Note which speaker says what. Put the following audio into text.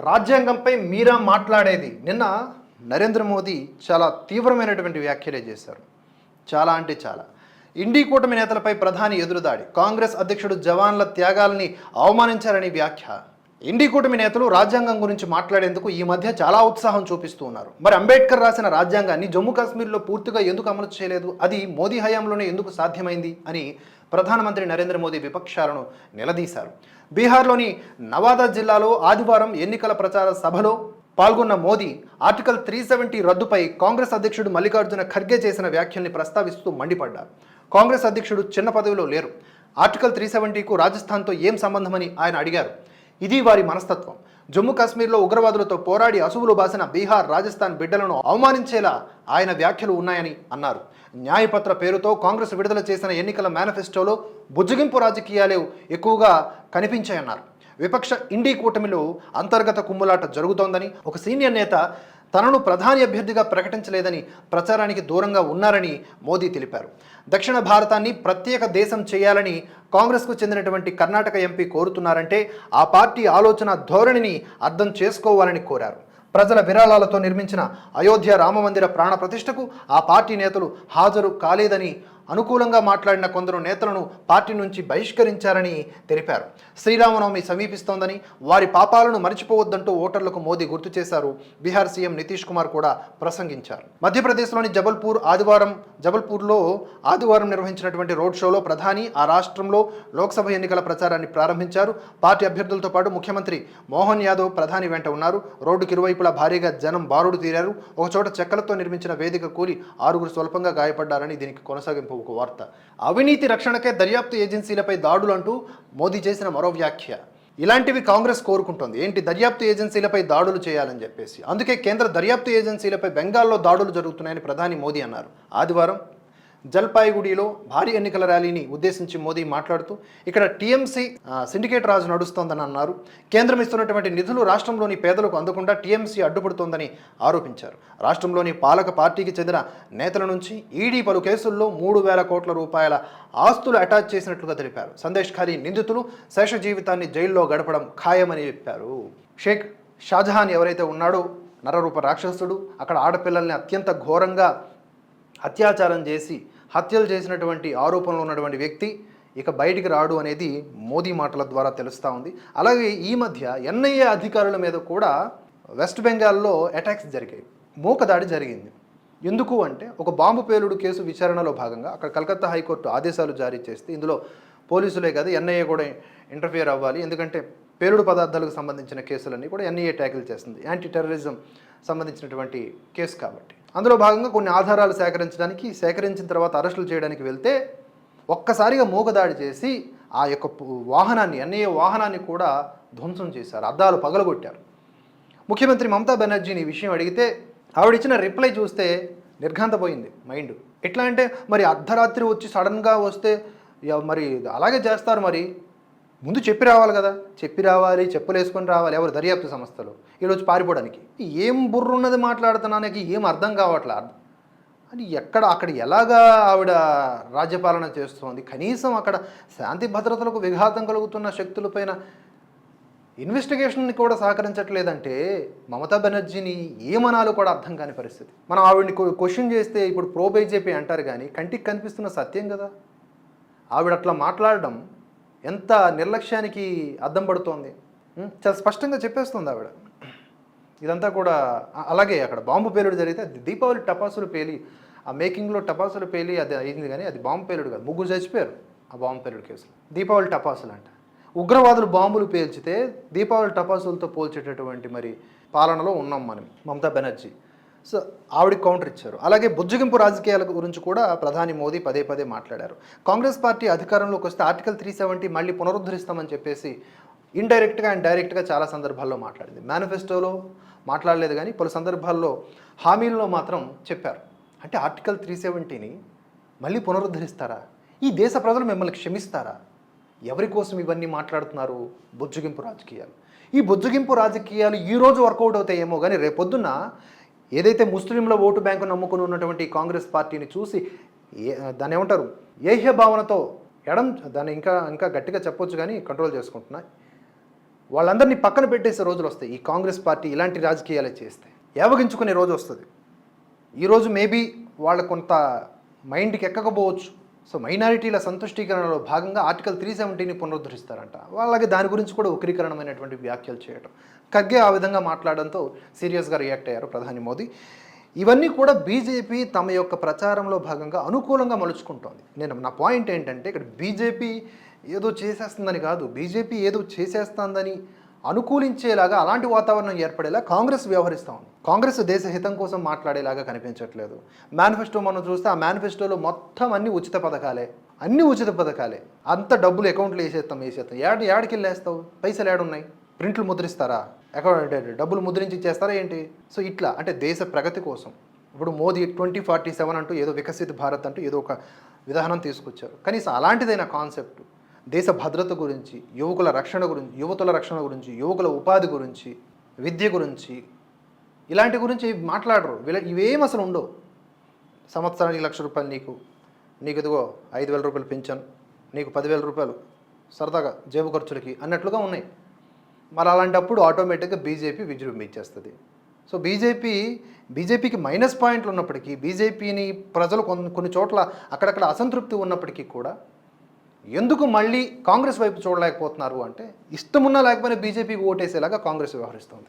Speaker 1: రాజ్యాంగంపై మీరా మాట్లాడేది? నిన్న నరేంద్ర మోదీ చాలా తీవ్రమైనటువంటి వ్యాఖ్యలే చేశారు. చాలా అంటే చాలా. ఇండి కూటమి నేతలపై ప్రధాని ఎదురుదాడి కాంగ్రెస్ అధ్యక్షుడు జవాన్ల త్యాగాల్ని అవమానించారని వ్యాఖ్య. ఇండి కూటమి నేతలు రాజ్యాంగం గురించి మాట్లాడేందుకు ఈ మధ్య చాలా ఉత్సాహం చూపిస్తూ ఉన్నారు. మరి అంబేద్కర్ రాసిన రాజ్యాంగాన్ని జమ్మూ కాశ్మీర్లో పూర్తిగా ఎందుకు అమలు చేయలేదు? అది మోదీ హయాంలోనే ఎందుకు సాధ్యమైంది? అని ప్రధానమంత్రి నరేంద్ర మోదీ విపక్షాలను నిలదీశారు. బీహార్లోని నవాదా జిల్లాలో ఆదివారం ఎన్నికల ప్రచార సభలో పాల్గొన్న మోదీ ఆర్టికల్ త్రీ సెవెంటీ రద్దుపై కాంగ్రెస్ అధ్యక్షుడు మల్లికార్జున ఖర్గే చేసిన వ్యాఖ్యల్ని ప్రస్తావిస్తూ మండిపడ్డారు. కాంగ్రెస్ అధ్యక్షుడు చిన్న పదవిలో లేరు. ఆర్టికల్ త్రీ సెవెంటీకు రాజస్థాన్తో ఏం సంబంధమని ఆయన అడిగారు. ఇది వారి మనస్తత్వం. జమ్మూ కాశ్మీర్లో ఉగ్రవాదులతో పోరాడి అసువులు బాసిన బీహార్ రాజస్థాన్ బిడ్డలను అవమానించేలా ఆయన వ్యాఖ్యలు ఉన్నాయని అన్నారు. న్యాయపత్ర పేరుతో కాంగ్రెస్ విడుదల చేసిన ఎన్నికల మేనిఫెస్టోలో బుజ్జగింపు రాజకీయాలు ఎక్కువగా కనిపించాయన్నారు. విపక్ష ఇండీ కూటమిలో అంతర్గత కుమ్ములాట జరుగుతోందని ఒక సీనియర్ నేత తనను ప్రధాని అభ్యర్థిగా ప్రకటించలేదని ప్రచారానికి దూరంగా ఉన్నారని మోదీ తెలిపారు. దక్షిణ భారతాన్ని ప్రత్యేక దేశం చేయాలని కాంగ్రెస్కు చెందినటువంటి కర్ణాటక ఎంపీ కోరుతున్నారంటే ఆ పార్టీ ఆలోచన ధోరణిని అర్థం చేసుకోవాలని కోరారు. ప్రజల విరాళాలతో నిర్మించిన అయోధ్య రామమందిర ప్రాణ ప్రతిష్టకు ఆ పార్టీ నేతలు హాజరు కాలేదని అనుకూలంగా మాట్లాడిన కొందరు నేతలను పార్టీ నుంచి బహిష్కరించారని తెలిపారు. శ్రీరామనవమి సమీపిస్తోందని వారి పాపాలను మర్చిపోవద్దంటూ ఓటర్లకు మోదీ గుర్తు చేశారు బీహార్ సీఎం నితీష్ కుమార్ కూడా ప్రసంగించారు. మధ్యప్రదేశ్లోని జబల్పూర్ ఆదివారం జబల్పూర్లో ఆదివారం నిర్వహించినటువంటి రోడ్ షోలో ప్రధాని ఆ రాష్ట్రంలో లోక్సభ ఎన్నికల ప్రచారాన్ని ప్రారంభించారు. పార్టీ అభ్యర్థులతో పాటు ముఖ్యమంత్రి మోహన్ యాదవ్ ప్రధాని వెంట ఉన్నారు. రోడ్డుకి ఇరువైపులా భారీగా జనం బారుడు తీరారు. ఒకచోట చెక్కలతో నిర్మించిన వేదిక కూలి ఆరుగురు స్వల్పంగా గాయపడ్డారని దీనికి కొనసాగింపు ఒక వార్త. అవినీతి రక్షణకే దర్యాప్తు ఏజెన్సీలపై దాడులు అంటూ మోదీ చేసిన మరో వ్యాఖ్య. ఇలాంటివి కాంగ్రెస్ కోరుకుంటుంది. ఏంటి దర్యాప్తు ఏజెన్సీలపై దాడులు చేయాలని చెప్పేసి. అందుకే కేంద్ర దర్యాప్తు ఏజెన్సీలపై బెంగాల్లో దాడులు జరుగుతున్నాయని ప్రధాని మోదీ అన్నారు. ఆదివారం జల్పాయిగుడిలో భారీ ఎన్నికల ర్యాలీని ఉద్దేశించి మోదీ మాట్లాడుతూ ఇక్కడ టీఎంసీ సిండికేట్ రాజు నడుస్తోందని అన్నారు. కేంద్రం ఇస్తున్నటువంటి నిధులు రాష్ట్రంలోని పేదలకు అందకుండా టీఎంసీ అడ్డుపడుతోందని ఆరోపించారు. రాష్ట్రంలోని పాలక పార్టీకి చెందిన నేతల నుంచి ఈడీ పలు కేసుల్లో మూడు వేల కోట్ల రూపాయల ఆస్తులు అటాచ్ చేసినట్లుగా తెలిపారు. సందేశ్ ఖారీ నిందితులు శేష జీవితాన్ని జైల్లో గడపడం ఖాయమని చెప్పారు. షేక్ షాజహాన్ ఎవరైతే ఉన్నాడో నరరూప రాక్షసుడు అక్కడ ఆడపిల్లల్ని అత్యంత ఘోరంగా అత్యాచారం చేసి హత్యలు చేసినటువంటి ఆరోపణలు ఉన్నటువంటి వ్యక్తి ఇక బయటికి రాడు అనేది మోదీ మాటల ద్వారా తెలుస్తూ ఉంది. అలాగే ఈ మధ్య ఎన్ఐఏ అధికారుల మీద కూడా వెస్ట్ బెంగాల్లో అటాక్స్ జరిగాయి. మూకదాడి జరిగింది. ఎందుకు అంటే ఒక బాంబు పేలుడు కేసు విచారణలో భాగంగా అక్కడ కలకత్తా హైకోర్టు ఆదేశాలు జారీ చేస్తే ఇందులో పోలీసులే కాదు ఎన్ఐఏ కూడా ఇంటర్ఫియర్ అవ్వాలి. ఎందుకంటే పేలుడు పదార్థాలకు సంబంధించిన కేసులన్నీ కూడా ఎన్ఐఏ ట్యాకిల్ చేస్తుంది. యాంటీ టెర్రరిజం సంబంధించినటువంటి కేసు కాబట్టి. అందులో భాగంగా కొన్ని ఆధారాలు సేకరించడానికి సేకరించిన తర్వాత అరెస్టులు చేయడానికి వెళ్తే ఒక్కసారిగా మూగదాడి చేసి ఆ యొక్క వాహనాన్ని ఎన్ఐఏ వాహనాన్ని కూడా ధ్వంసం చేశారు అద్దాలు పగలగొట్టారు. ముఖ్యమంత్రి మమతా బెనర్జీని ఈ విషయం అడిగితే ఆవిడ ఇచ్చిన రిప్లై చూస్తే నిర్ఘాంతపోయింది మైండ్. ఎట్లా అంటే మరి అర్ధరాత్రి వచ్చి సడన్గా వస్తే మరి అలాగే చేస్తారు మరి. ముందు చెప్పి రావాలి కదా. చెప్పి రావాలి చెప్పులేసుకొని రావాలి ఎవరు దర్యాప్తు సంస్థలు. ఈరోజు పారిపోవడానికి. ఏం బుర్రున్నది మాట్లాడుతున్నానికి ఏం అర్థం కావట్లేదు అని ఎక్కడ అక్కడ ఎలాగా ఆవిడ రాజ్యపాలన చేస్తోంది? కనీసం అక్కడ శాంతి భద్రతలకు విఘాతం కలుగుతున్న శక్తులపైన ఇన్వెస్టిగేషన్ని కూడా సహకరించట్లేదంటే మమతా బెనర్జీని ఏమనాలో కూడా అర్థం కాని పరిస్థితి. మనం ఆవిడని క్వశ్చన్ చేస్తే ఇప్పుడు ప్రో బీజేపీ అంటారు కానీ కంటికి కనిపిస్తున్న సత్యం కదా. ఆవిడ అట్లా మాట్లాడడం ఎంత నిర్లక్ష్యానికి అద్దం పడుతోంది? చాలా స్పష్టంగా చెప్పేస్తుంది ఆవిడ. ఇదంతా కూడా అలాగే అక్కడ బాంబు పేలుడు జరిగితే దీపావళి టపాసులు పేలి ఆ మేకింగ్లో టపాసులు పేలి అది అయింది కానీ అది బాంబు పేలుడు కాదు. ముగ్గురు చచ్చిపోయారు ఆ బాంబు పేలుడు కేసులో. దీపావళి టపాసులు అంట. ఉగ్రవాదులు బాంబులు పేల్చితే దీపావళి టపాసులతో పోల్చేటటువంటి మరి పాలనలో ఉన్నాం మనం మమతా బెనర్జీ. సో ఆవిడకి కౌంటర్ ఇచ్చారు. అలాగే బుజ్జగింపు రాజకీయాల గురించి కూడా ప్రధాని మోదీ పదే పదే మాట్లాడారు. కాంగ్రెస్ పార్టీ అధికారంలోకి వస్తే ఆర్టికల్ త్రీ సెవెంటీ మళ్ళీ పునరుద్ధరిస్తామని చెప్పేసి ఇండైరెక్ట్గా అండ్ డైరెక్ట్గా చాలా సందర్భాల్లో మాట్లాడింది. మేనిఫెస్టోలో మాట్లాడలేదు కానీ పలు సందర్భాల్లో హామీల్లో మాత్రం చెప్పారు. అంటే ఆర్టికల్ త్రీ సెవెంటీని మళ్ళీ పునరుద్ధరిస్తారా? ఈ దేశ ప్రజలు మిమ్మల్ని క్షమిస్తారా? ఎవరి కోసం ఇవన్నీ మాట్లాడుతున్నారు బుజ్జగింపు రాజకీయాలు? ఈ బుజ్జగింపు రాజకీయాలు ఈ రోజు వర్కౌట్ అవుతాయేమో కానీ రేపొద్దున ఏదైతే ముస్లింల ఓటు బ్యాంకు నమ్ముకుని ఉన్నటువంటి కాంగ్రెస్ పార్టీని చూసి ఏ దాన్ని ఏమంటారు? ఏహ్య భావనతో ఎడం దాన్ని ఇంకా ఇంకా గట్టిగా చెప్పొచ్చు కానీ కంట్రోల్ చేసుకుంటున్నా. వాళ్ళందరినీ పక్కన పెట్టేసే రోజులు వస్తాయి. ఈ కాంగ్రెస్ పార్టీ ఇలాంటి రాజకీయాలే చేస్తే. ఏవగించుకునే రోజు వస్తుంది. ఈరోజు మేబీ వాళ్ళ కొంత మైండ్కి ఎక్కకపోవచ్చు. సో మైనారిటీల సంతుష్టీకరణలో భాగంగా ఆర్టికల్ త్రీ సెవెంటీని పునరుద్ధరిస్తారంట. వాళ్ళకి దాని గురించి కూడా ఉగ్రీకరణమైనటువంటి వ్యాఖ్యలు చేయడం ఖర్గే ఆ విధంగా మాట్లాడడంతో సీరియస్గా రియాక్ట్ అయ్యారు ప్రధాని మోదీ. ఇవన్నీ కూడా బీజేపీ తమ యొక్క ప్రచారంలో భాగంగా అనుకూలంగా మలుచుకుంటోంది. నేను నా పాయింట్ ఏంటంటే ఇక్కడ బీజేపీ ఏదో చేసేస్తుందని కాదు. బీజేపీ ఏదో చేసేస్తుందని అనుకూలించేలాగా అలాంటి వాతావరణం ఏర్పడేలా కాంగ్రెస్ వ్యవహరిస్తూ ఉంది. కాంగ్రెస్ దేశ హితం కోసం మాట్లాడేలాగా కనిపించట్లేదు. మేనిఫెస్టో మనం చూస్తే ఆ మేనిఫెస్టోలో మొత్తం అన్ని ఉచిత పథకాలే. అన్ని ఉచిత పథకాలే. అంత డబ్బులు అకౌంట్లో వేసేస్తాం వేసేస్తాం. ఏడు ఏడకి వెళ్ళేస్తావు? పైసలు ఏడున్నాయి? ప్రింట్లు ముద్రిస్తారా? అకౌంట్ డబ్బులు ముద్రించి ఇచ్చేస్తారా ఏంటి? సో ఇట్లా. అంటే దేశ ప్రగతి కోసం. ఇప్పుడు మోదీ ట్వంటీ ఫార్టీ సెవెన్ అంటూ ఏదో వికసిత భారత్ అంటూ ఏదో ఒక విధానం తీసుకొచ్చారు. కనీసం అలాంటిదైన కాన్సెప్ట్. దేశ భద్రత గురించి యువకుల రక్షణ గురించి యువతుల రక్షణ గురించి యువకుల ఉపాధి గురించి విద్య గురించి ఇలాంటి గురించి మాట్లాడరు. వీళ్ళ ఇవేం అసలు ఉండవు. సంవత్సరానికి లక్ష రూపాయలు నీకు నీకు ఇదిగో ఐదు వేల రూపాయలు పెంచాను నీకు పదివేల రూపాయలు సరదాగా జేబు ఖర్చులకి అన్నట్లుగా ఉన్నాయి. మరి అలాంటప్పుడు ఆటోమేటిక్గా బీజేపీ విజృంభించేస్తుంది. సో బీజేపీ బీజేపీకి మైనస్ పాయింట్లు ఉన్నప్పటికీ బీజేపీని ప్రజలు కొన్ని కొన్ని చోట్ల అక్కడక్కడ అసంతృప్తి ఉన్నప్పటికీ కూడా ఎందుకు మళ్ళీ కాంగ్రెస్ వైపు చూడలేకపోతున్నారు అంటే ఇష్టమున్నా లేకపోయినా బీజేపీకి ఓటేసేలాగా కాంగ్రెస్ వ్యవహరిస్తుంది.